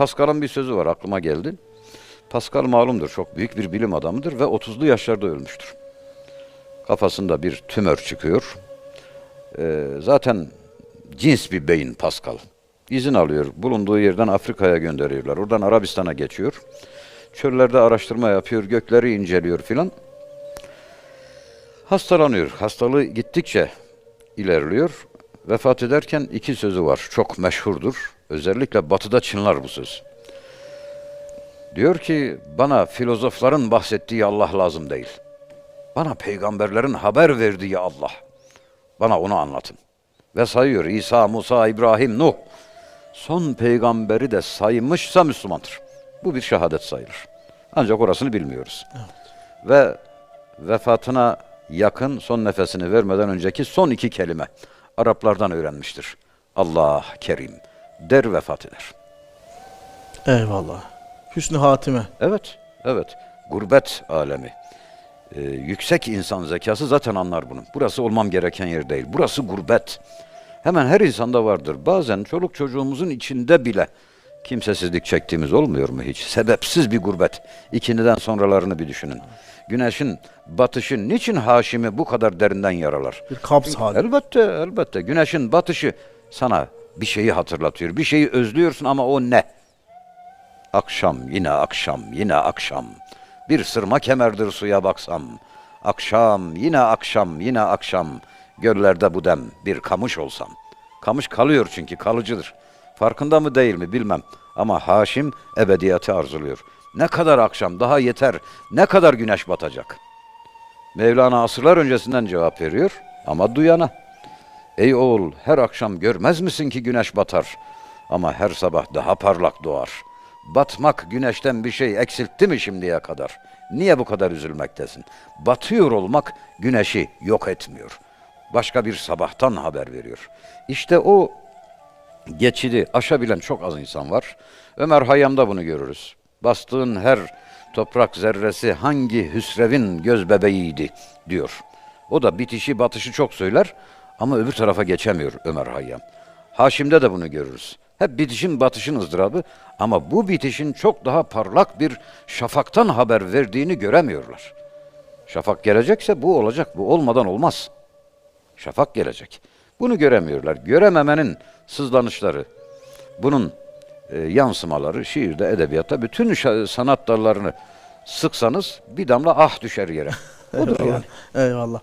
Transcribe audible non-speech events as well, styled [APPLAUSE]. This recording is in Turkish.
Pascal'ın bir sözü var aklıma geldi. Pascal malumdur çok büyük bir bilim adamıdır ve 30'lu yaşlarda ölmüştür. Kafasında bir tümör çıkıyor. Ee, zaten cins bir beyin Pascal. İzin alıyor. Bulunduğu yerden Afrika'ya gönderiyorlar. Oradan Arabistan'a geçiyor. Çöllerde araştırma yapıyor, gökleri inceliyor filan. Hastalanıyor. Hastalığı gittikçe ilerliyor. Vefat ederken iki sözü var. Çok meşhurdur. Özellikle batıda çınlar bu söz. Diyor ki bana filozofların bahsettiği Allah lazım değil. Bana peygamberlerin haber verdiği Allah. Bana onu anlatın. Ve sayıyor İsa, Musa, İbrahim, Nuh. Son peygamberi de saymışsa Müslümandır. Bu bir şehadet sayılır. Ancak orasını bilmiyoruz. Ve vefatına yakın son nefesini vermeden önceki son iki kelime Araplardan öğrenmiştir. Allah Kerim der vefat eder. Eyvallah. Hüsnü hatime. Evet, evet. Gurbet alemi. Ee, yüksek insan zekası zaten anlar bunu. Burası olmam gereken yer değil. Burası gurbet. Hemen her insanda vardır. Bazen çoluk çocuğumuzun içinde bile kimsesizlik çektiğimiz olmuyor mu hiç? Sebepsiz bir gurbet. İkindiden sonralarını bir düşünün. Güneşin batışı niçin Haşim'i bu kadar derinden yaralar? Bir kabz hali. Elbette, elbette. Güneşin batışı sana bir şeyi hatırlatıyor. Bir şeyi özlüyorsun ama o ne? Akşam, yine akşam, yine akşam. Bir sırma kemerdir suya baksam. Akşam, yine akşam, yine akşam. Göllerde bu dem bir kamış olsam. Kamış kalıyor çünkü kalıcıdır. Farkında mı değil mi bilmem. Ama Haşim ebediyatı arzuluyor. Ne kadar akşam daha yeter. Ne kadar güneş batacak. Mevlana asırlar öncesinden cevap veriyor ama duyana. Ey oğul her akşam görmez misin ki güneş batar ama her sabah daha parlak doğar. Batmak güneşten bir şey eksiltti mi şimdiye kadar? Niye bu kadar üzülmektesin? Batıyor olmak güneşi yok etmiyor. Başka bir sabahtan haber veriyor. İşte o geçidi aşabilen çok az insan var. Ömer Hayyam'da bunu görürüz. Bastığın her toprak zerresi hangi hüsrevin göz bebeğiydi diyor. O da bitişi batışı çok söyler ama öbür tarafa geçemiyor Ömer Hayyam. Haşim'de de bunu görürüz. Hep bitişin batışın ızdırabı ama bu bitişin çok daha parlak bir şafaktan haber verdiğini göremiyorlar. Şafak gelecekse bu olacak, bu olmadan olmaz. Şafak gelecek. Bunu göremiyorlar. Görememenin sızlanışları, bunun e, yansımaları şiirde, edebiyatta bütün sanat dallarını sıksanız bir damla ah düşer yere. [LAUGHS] Odur yani. Eyvallah.